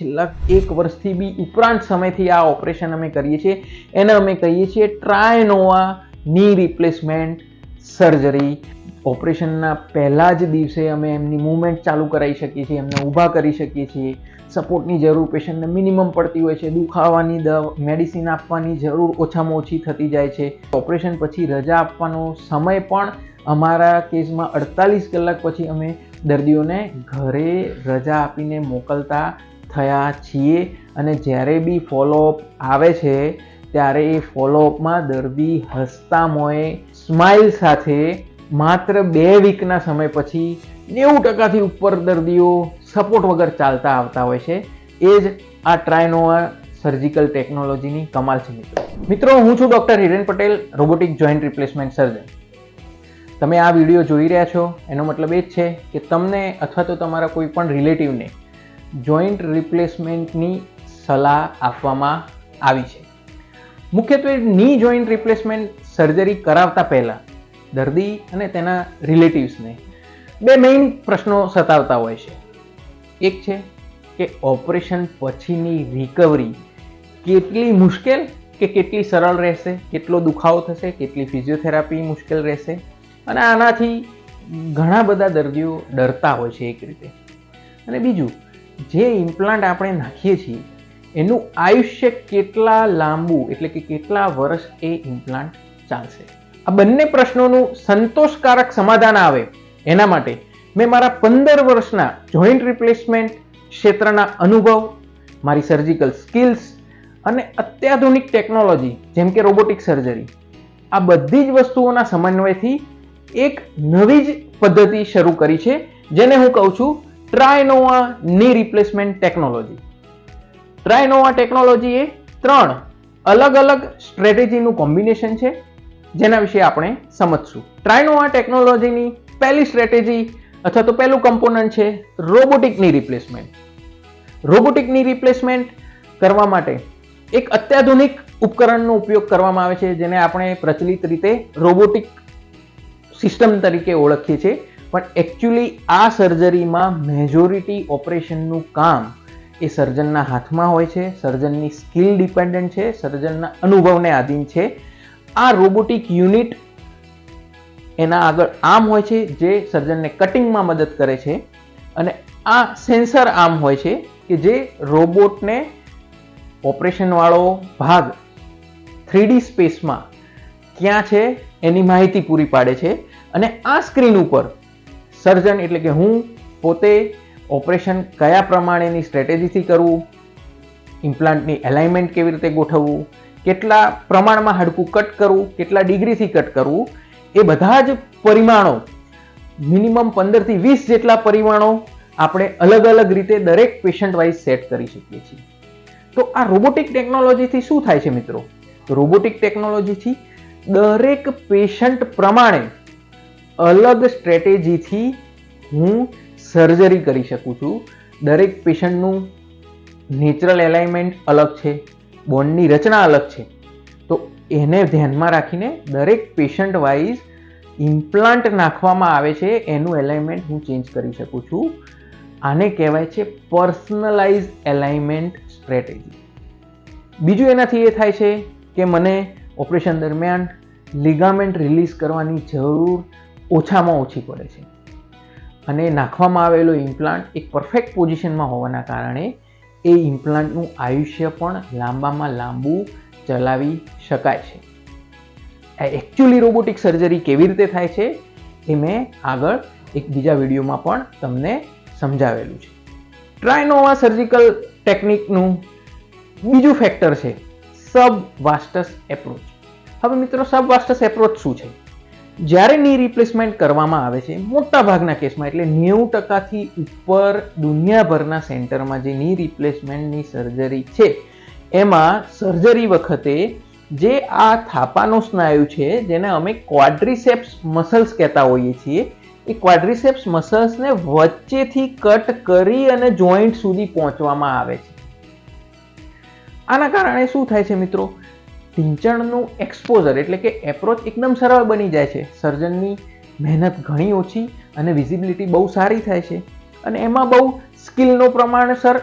છેલ્લા એક વર્ષથી બી ઉપરાંત સમયથી આ ઓપરેશન અમે કરીએ છીએ. એને અમે કહીએ છીએ ટ્રાયનોવા ની રિપ્લેસમેન્ટ સર્જરી. ઓપરેશનના પહેલા જ દિવસે અમે એમની મૂવમેન્ટ ચાલુ કરાવી શકીએ છીએ, એમને ઊભા કરી શકીએ છીએ. સપોર્ટની જરૂર પેશન્ટને મિનિમમ પડતી હોય છે દુખાવાની દવા મેડિસિન આપવાની જરૂર ઓછામાં ઓછી થતી જાય છે. ઓપરેશન પછી રજા આપવાનો સમય પણ અમારા કેસમાં અડતાલીસ કલાક પછી અમે દર્દીઓને ઘરે રજા આપીને મોકલતા થયા છીએ અને જ્યારે બી ફોલોઅપ આવે છે, ત્યારે એ ફોલોઅપમાં દર્દી હસતા મોએ સ્માઇલ સાથે માત્ર બે વીકના સમય પછી નેવું ટકાથી ઉપર દર્દીઓ સપોર્ટ વગર ચાલતા આવતા હોય છે. એ જ આ ટ્રાયનોવા સર્જિકલ ટેકનોલોજીની કમાલ છે મિત્રો. મિત્રો, હું છું doctor Hiren Patel robotic joint replacement surgeon તમે આ વીડિયો જોઈ રહ્યા છો, એનો મતલબ એ જ છે કે તમને અથવા તો તમારા કોઈ પણ રિલેટિવને જોઈન્ટ રિપ્લેસમેન્ટની સલાહ આપવામાં આવી છે. મુખ્યત્વે ની જોઈન્ટ રિપ્લેસમેન્ટ સર્જરી કરાવતા પહેલાં દર્દી અને તેના રિલેટિવ્સને બે મેઇન પ્રશ્નો સતાવતા હોય છે. એક છે કે ઓપરેશન પછીની રિકવરી કેટલી મુશ્કેલ કે કેટલી સરળ રહેશે, કેટલો દુખાવો થશે, કેટલી ફિઝિયોથેરાપી મુશ્કેલ રહેશે અને આનાથી ઘણા બધા દર્દીઓ ડરતા હોય છે એક રીતે. અને બીજું જે ઇમ્પ્લાન્ટ આપણે નાખીએ છીએ, એનું આયુષ્ય કેટલા લાંબુ, એટલે કે કેટલા વર્ષ એ ઇમ્પ્લાન્ટ ચાલશે? આ બંને પ્રશ્નોનું સંતોષકારક સમાધાન આવે એના માટે મેં મારા પંદર વર્ષના જોઈન્ટ રિપ્લેસમેન્ટ ક્ષેત્રના અનુભવ, મારી સર્જિકલ સ્કિલ્સ અને અત્યાધુનિક ટેકનોલોજી જેમ કે રોબોટિક સર્જરી આ બધી જ વસ્તુઓના સમન્વયથી એક નવી જ પદ્ધતિ શરૂ કરી છે, જેને હું કહું છું ટ્રાયનોવા ની રિપ્લેસમેન્ટ ટેકનોલોજી ટ્રાયનોવા ટેકનોલોજી એ ત્રણ અલગ અલગ સ્ટ્રેટેજીનું કોમ્બિનેશન છે, જેના વિશે આપણે સમજશું. ટ્રાયનોવા ટેકનોલોજીની પહેલી સ્ટ્રેટેજી અથવા તો પહેલું કમ્પોનન્ટ છે રોબોટિકની રિપ્લેસમેન્ટ રોબોટિકની રિપ્લેસમેન્ટ કરવા માટે એક અત્યાધુનિક ઉપકરણનો ઉપયોગ કરવામાં આવે છે, જેને આપણે પ્રચલિત રીતે રોબોટિક સિસ્ટમ તરીકે ઓળખીએ છીએ. પણ એકચ્યુઅલી આ સર્જરીમાં મેજોરિટી ઓપરેશનનું કામ એ સર્જનના હાથમાં હોય છે સર્જનની સ્કિલ ડિપેન્ડન્ટ છે સર્જનના અનુભવને આધીન છે. આ રોબોટિક યુનિટ એના આગળ આર્મ હોય છે, જે સર્જનને કટિંગમાં મદદ કરે છે. અને આ સેન્સર આર્મ હોય છે કે જે રોબોટને ઓપરેશનવાળો ભાગ થ્રીડી સ્પેસમાં ક્યાં છે એની માહિતી પૂરી પાડે છે. અને આ સ્ક્રીન ઉપર સર્જન એટલે કે હું પોતે ઓપરેશન કયા પ્રમાણેની સ્ટ્રેટેજીથી કરવું ઇમ્પ્લાન્ટની એલાઇનમેન્ટ કેવી રીતે ગોઠવવું, કેટલા પ્રમાણમાં હાડકું કટ કરવું કેટલા ડિગ્રીથી કટ કરવું એ બધા જ પરિમાણો, મિનિમમ પંદરથી વીસ જેટલા પરિમાણો આપણે અલગ અલગ રીતે દરેક પેશન્ટ વાઇઝ સેટ કરી શકીએ છીએ. તો આ રોબોટિક ટેકનોલોજીથી શું થાય છે મિત્રો? રોબોટિક ટેકનોલોજીથી દરેક પેશન્ટ પ્રમાણે અલગ સ્ટ્રેટેજીથી હું સર્જરી કરી શકું છું. દરેક પેશન્ટનું નેચરલ એલાઇનમેન્ટ અલગ છે બોન્ડની રચના અલગ છે. તો એને ધ્યાનમાં રાખીને દરેક પેશન્ટ વાઇઝ ઇમ્પ્લાન્ટ નાખવામાં આવે છે, એનું એલાઇનમેન્ટ હું ચેન્જ કરી શકું છું. આને કહેવાય છે પર્સનલાઇઝ એલાઇનમેન્ટ સ્ટ્રેટેજી. બીજું એનાથી એ થાય છે કે મને ઓપરેશન દરમિયાન લિગામેન્ટ રિલીઝ કરવાની જરૂર ઓછામાં ઓછી પડે છે. અને નાખવામાં આવેલો ઇમ્પ્લાન્ટ એક પરફેક્ટ પોઝિશનમાં હોવાના કારણે એ ઇમ્પ્લાન્ટનું આયુષ્ય પણ લાંબામાં લાંબુ ચલાવી શકાય છે. એકચ્યુઅલી રોબોટિક સર્જરી કેવી રીતે થાય છે એ મેં આગળ એક બીજા વિડીયોમાં પણ તમને સમજાવેલું છે. ટ્રાયનોવા સર્જિકલ ટેકનિકનું બીજું ફેક્ટર છે સબ વાસ્ટસ એપ્રોચ હવે મિત્રો સબ વાસ્ટસ એપ્રોચ શું છે? જ્યારે ની રિપ્લેસમેન્ટ કરવામાં આવે છે મોટા ભાગના કેસમાં એટલે નેવું ટકાથી ઉપર દુનિયાભરના સેન્ટરમાં જે ની રિપ્લેસમેન્ટની સર્જરી છે, એમાં સર્જરી વખતે જે આ થાપાનો સ્નાયુ છે, જેને અમે ક્વાડ્રીસેપ્સ મસલ્સ કહેતા હોઈએ છીએ, એ ક્વાડ્રીસેપ્સ મસલ્સને વચ્ચેથી કટ કરી અને જોઈન્ટ સુધી પહોંચવામાં આવે છે. આના કારણે શું થાય છે મિત્રો? ઢીંચણનું એક્સપોઝર એટલે કે એપ્રોચ એકદમ સરળ બની જાય છે. સર્જનની મહેનત ઘણી ઓછી અને વિઝિબિલિટી બહુ સારી થાય છે. અને એમાં બહુ સ્કિલનો પ્રમાણસર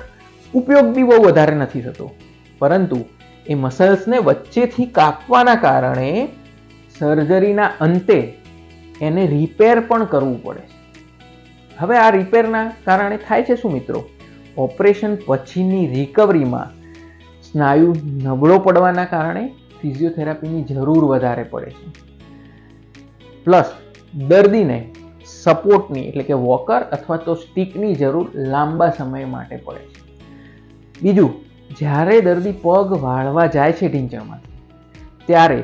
ઉપયોગ બી બહુ વધારે નથી થતો. પરંતુ એ મસલ્સને વચ્ચેથી કાપવાના કારણે સર્જરીના અંતે એને રિપેર પણ કરવું પડે છે. હવે આ રિપેરના કારણે થાય છે શું મિત્રો? ઓપરેશન પછીની રિકવરીમાં સ્નાયુ નબળો પડવાના કારણે ફિઝિયોથેરાપીની જરૂર વધારે પડે છે. પ્લસ દર્દીને સપોર્ટની એટલે કે વોકર અથવા તો સ્ટીકની જરૂર લાંબા સમય માટે પડે છે. બીજું, જ્યારે દર્દી પગ વાળવા જાય છે ઢીંચણમાં, ત્યારે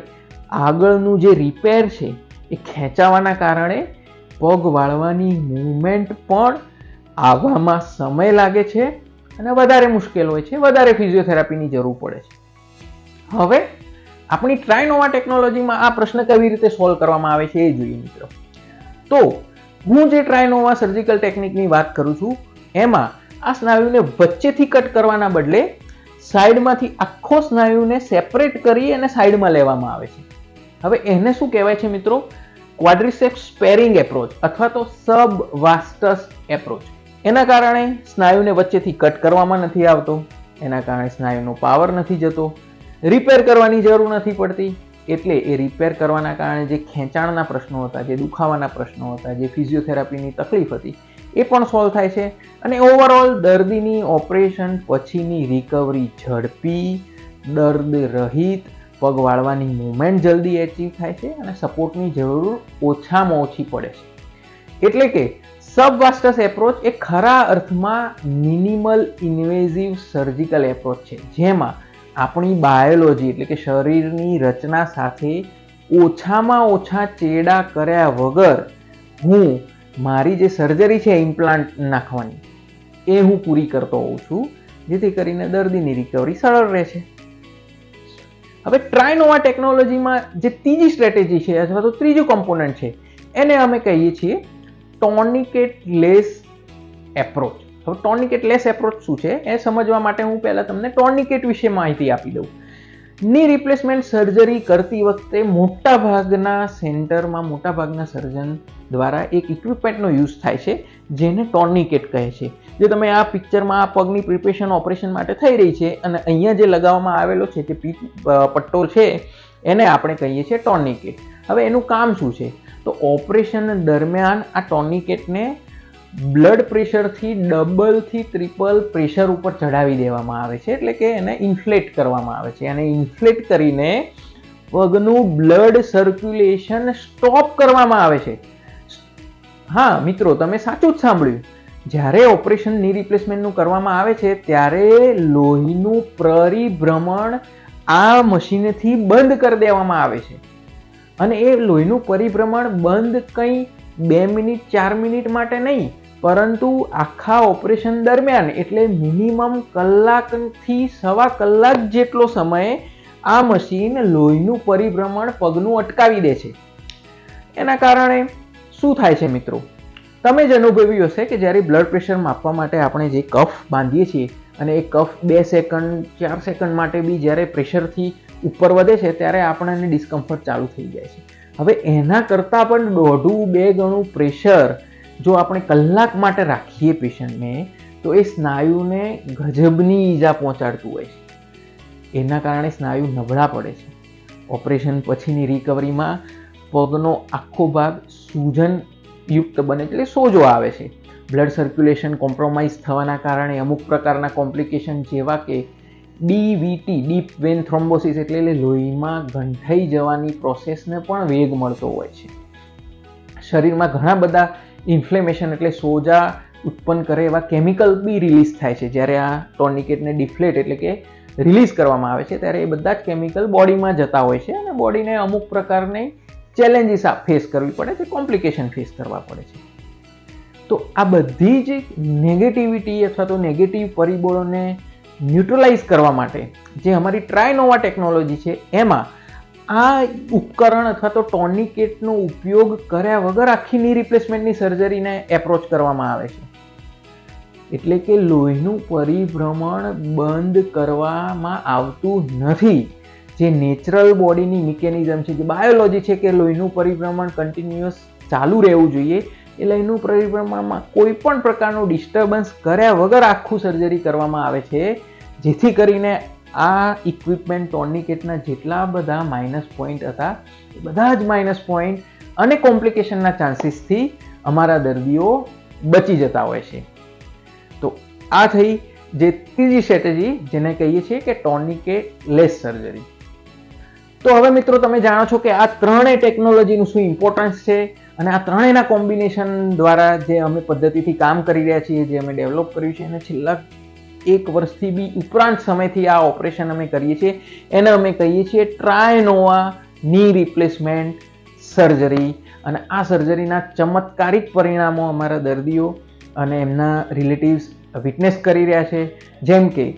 આગળનું જે રિપેર છે એ ખેંચાવાના કારણે પગ વાળવાની મૂવમેન્ટ પણ આવવામાં સમય લાગે છે અને વધારે મુશ્કેલ હોય છે. વધારે ફિઝિયોથેરાપીની જરૂર પડે છે. હવે આપણી ટ્રાયનોવા ટેકનોલોજીમાં આ પ્રશ્ન કેવી રીતે સોલ્વ કરવામાં આવે છે એ જોઈએ મિત્રો. તો હું જે ટ્રાયનોવા સર્જિકલ ટેકનિકની વાત કરું છું, એમાં આ સ્નાયુને વચ્ચેથી કટ કરવાના બદલે સાઈડમાંથી આખો સ્નાયુને સેપરેટ કરી અને સાઈડમાં લેવામાં આવે છે. હવે એને શું કહેવાય છે મિત્રો? ક્વાડ્રિસેપ્સ સ્પેરિંગ એપ્રોચ અથવા તો સબ વાસ્ટસ એપ્રોચ એના કારણે સ્નાયુને વચ્ચેથી કટ કરવામાં નથી આવતો, એના કારણે સ્નાયુનો પાવર નથી જતો રિપેર કરવાની જરૂર નથી પડતી. એટલે એ રિપેર કરવાના કારણે જે ખેંચાણના પ્રશ્નો હતા, જે દુખાવાના પ્રશ્નો હતા, જે ફિઝિયોથેરાપીની તકલીફ હતી, એ પણ સોલ્વ થાય છે. અને ઓવરઓલ દર્દીની ઓપરેશન પછીની રિકવરી ઝડપી, દર્દ રહિત, પગ વાળવાની મુમેન્ટ જલ્દી એચીવ થાય છે અને સપોર્ટની જરૂર ઓછામાં ઓછી પડે છે. એટલે કે સબવાસ્ટસ એપ્રોચ એ ખરા અર્થમાં મિનિમલ ઇન્વેઝિવ સર્જિકલ એપ્રોચ છે. જેમાં આપણી બાયોલોજી એટલે કે શરીરની રચના સાથે ઓછામાં ઓછા ચેડા કર્યા વગર હું મારી જે સર્જરી છે ઇમ્પ્લાન્ટ નાખવાની, એ હું પૂરી કરતો હોઉં છું, જેથી કરીને દર્દીની રિકવરી સરળ રહે છે. હવે ટ્રાયનોવા ટેકનોલોજીમાં જે ત્રીજી સ્ટ્રેટેજી છે અથવા તો ત્રીજું કમ્પોનન્ટ છે, એને અમે કહીએ છીએ ટોનિકેટ લેસ એપ્રોચ હવે ટોર્નિકેટ લેસ એપ્રોચ શું છે? એ સમજવા માટે હું પહેલાં તમને ટોર્નિકેટ વિશે માહિતી આપી દઉં. ની રિપ્લેસમેન્ટ સર્જરી કરતી વખતે મોટાભાગના સેન્ટરમાં મોટાભાગના સર્જન દ્વારા એક ઇક્વિપમેન્ટનો યુઝ થાય છે, જેને ટોર્નિકેટ કહે છે. જે તમે આ પિક્ચરમાં આ પગની પ્રિપેરેશન ઓપરેશન માટે થઈ રહી છે અને અહીંયા જે લગાવવામાં આવેલો છે, જે પટ્ટો છે, એને આપણે કહીએ છીએ ટોર્નિકેટ હવે એનું કામ શું છે? તો ઓપરેશન દરમિયાન આ ટોર્નિકેટને બ્લડ પ્રેશરથી ડબલથી ટ્રિપલ પ્રેશર ઉપર ચઢાવી દેવામાં આવે છે, એટલે કે એને ઇન્ફ્લેટ કરવામાં આવે છે. અને ઇન્ફ્લેટ કરીને પગનું બ્લડ સર્ક્યુલેશન સ્ટોપ કરવામાં આવે છે. હા, મિત્રો, તમે સાચું જ સાંભળ્યું. જ્યારે ઓપરેશનની રિપ્લેસમેન્ટનું કરવામાં આવે છે, ત્યારે લોહીનું પરિભ્રમણ આ મશીનથી બંધ કરી દેવામાં આવે છે. અને એ લોહીનું પરિભ્રમણ બંધ કંઈ બે મિનિટ, ચાર મિનિટ માટે નહીં, પરંતુ આખા ઓપરેશન દરમિયાન, એટલે મિનિમમ કલાકથી સવા કલાક જેટલો સમય આ મશીન લોહીનું પરિભ્રમણ પગનું અટકાવી દે છે. એના કારણે શું થાય છે મિત્રો? તમે જ અનુભવ્યું હશે કે જ્યારે બ્લડ પ્રેશર માપવા માટે આપણે જે કફ બાંધીએ છીએ અને એ કફ બે સેકન્ડ, ચાર સેકન્ડ માટે બી જ્યારે પ્રેશરથી ઉપર વધે છે, ત્યારે આપણને ડિસ્કમ્ફર્ટ ચાલુ થઈ જાય છે. હવે એના કરતાં પણ દોઢું, બે ગણું પ્રેશર જો આપણે કલાક માટે રાખીએ પેશન્ટને તો એ સ્નાયુને ગજબની ઈજા પહોંચાડતું હોય છે. એના કારણે સ્નાયુ નબળા પડે છે. ઓપરેશન પછીની રિકવરીમાં પગનો આખો ભાગ સૂજન યુક્ત બને, એટલે સોજો આવે છે. બ્લડ સર્ક્યુલેશન કોમ્પ્રોમાઇઝ થવાના કારણે અમુક પ્રકારના કોમ્પ્લિકેશન જેવા કે ડીવીટી ડીપ વેન થ્રોમ્બોસિસ એટલે લોહીમાં ગંઠાઈ જવાની પ્રોસેસને પણ વેગ મળતો હોય છે. શરીરમાં ઘણા બધા ઇન્ફ્લેમેશન એટલે સોજા ઉત્પન્ન કરે એવા કેમિકલ બી રિલીઝ થાય છે. જ્યારે આ ટોર્નિકેટને ડિફ્લેટ એટલે કે રિલીઝ કરવામાં આવે છે, ત્યારે એ બધા જ કેમિકલ બોડીમાં જતા હોય છે અને બોડીને અમુક પ્રકારની ચેલેન્જીસ ફેસ કરવી પડે છે, કોમ્પ્લિકેશન ફેસ કરવા પડે છે. તો આ બધી જ નેગેટિવિટી અથવા તો નેગેટિવ પરિબળોને ન્યુટ્રલાઇઝ કરવા માટે જે અમારી ટ્રાયનોવા ટેકનોલોજી છે, એમાં આ ઉપકરણ અથવા તો ટોર્નિકેટનો ઉપયોગ કર્યા વગર આખી ની રિપ્લેસમેન્ટની સર્જરીને એપ્રોચ કરવામાં આવે છે. એટલે કે લોહીનું પરિભ્રમણ બંધ કરવામાં આવતું નથી. જે નેચરલ બોડીની મિકેનિઝમ છે, જે બાયોલોજી છે કે લોહીનું પરિભ્રમણ કન્ટિન્યુઅસ ચાલુ રહેવું જોઈએ એ લયનું પરિભ્રમણમાં કોઈ પણ પ્રકારનું ડિસ્ટર્બન્સ કર્યા વગર આખું સર્જરી કરવામાં આવે છે. જેથી કરીને આ ઇક્વિપમેન્ટ ટોર્નિકેટના જેટલા બધા માઇનસ પોઈન્ટ હતા, એ બધા જ માઇનસ પોઈન્ટ અને કોમ્પ્લિકેશનના ચાન્સીસથી અમારા દર્દીઓ બચી જતા હોય છે. તો આ થઈ જે ત્રીજી સ્ટ્રેટેજી જેને કહીએ છીએ કે ટોર્નિકેટ લેસ સર્જરી તો હવે મિત્રો તમે જાણો છો કે આ ત્રણેય ટેકનોલોજીનું શું ઇમ્પોર્ટન્સ છે? અને આ ત્રણેયના કોમ્બિનેશન દ્વારા જે અમે પદ્ધતિથી કામ કરી રહ્યા છીએ, જે અમે ડેવલપ કર્યું છે, અને છેલ્લા એક વર્ષથી બી ઉપરાંત સમયથી આ ઓપરેશન અમે કરીએ છીએ. એને અમે કહીએ છીએ ટ્રાયનોવા ની રિપ્લેસમેન્ટ સર્જરી અને આ સર્જરીના ચમત્કારિક પરિણામો અમારા દર્દીઓ અને એમના રિલેટિવ્સ વિટનેસ કરી રહ્યા છે. જેમ કે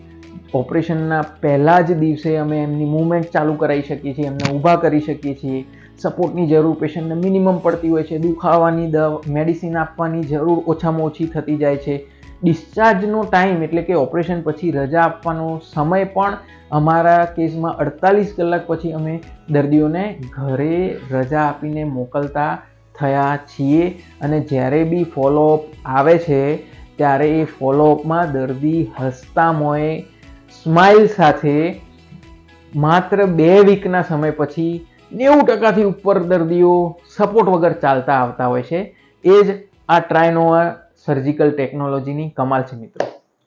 ઓપરેશનના પહેલાં જ દિવસે અમે એમની મૂવમેન્ટ ચાલુ કરાવી શકીએ છીએ, એમને ઊભા કરી શકીએ છીએ. સપોર્ટની જરૂર, પેશન્ટને મિનિમમ પડતી હોય છે. દુખાવાની દવા મેડિસિન આપવાની જરૂર ઓછામાં ઓછી થતી જાય છે. ડિસ્ચાર્જનો ટાઈમ એટલે કે ઓપરેશન પછી રજા આપવાનો સમય પણ અમારા કેસમાં અડતાલીસ કલાક પછી અમે દર્દીઓને ઘરે રજા આપીને મોકલતા થયા છીએ. અને જ્યારે બી ફોલોઅપ આવે છે, ત્યારે એ ફોલોઅપમાં દર્દી હસતા મોએ સ્માઇલ સાથે માત્ર બે વીકના સમય પછી નેવું ટકાથી ઉપર દર્દીઓ સપોર્ટ વગર ચાલતા આવતા હોય છે. એ જ આ ટ્રાયનોવા સર્જિકલ ટેકનોલોજીની કમાલ છે મિત્રો.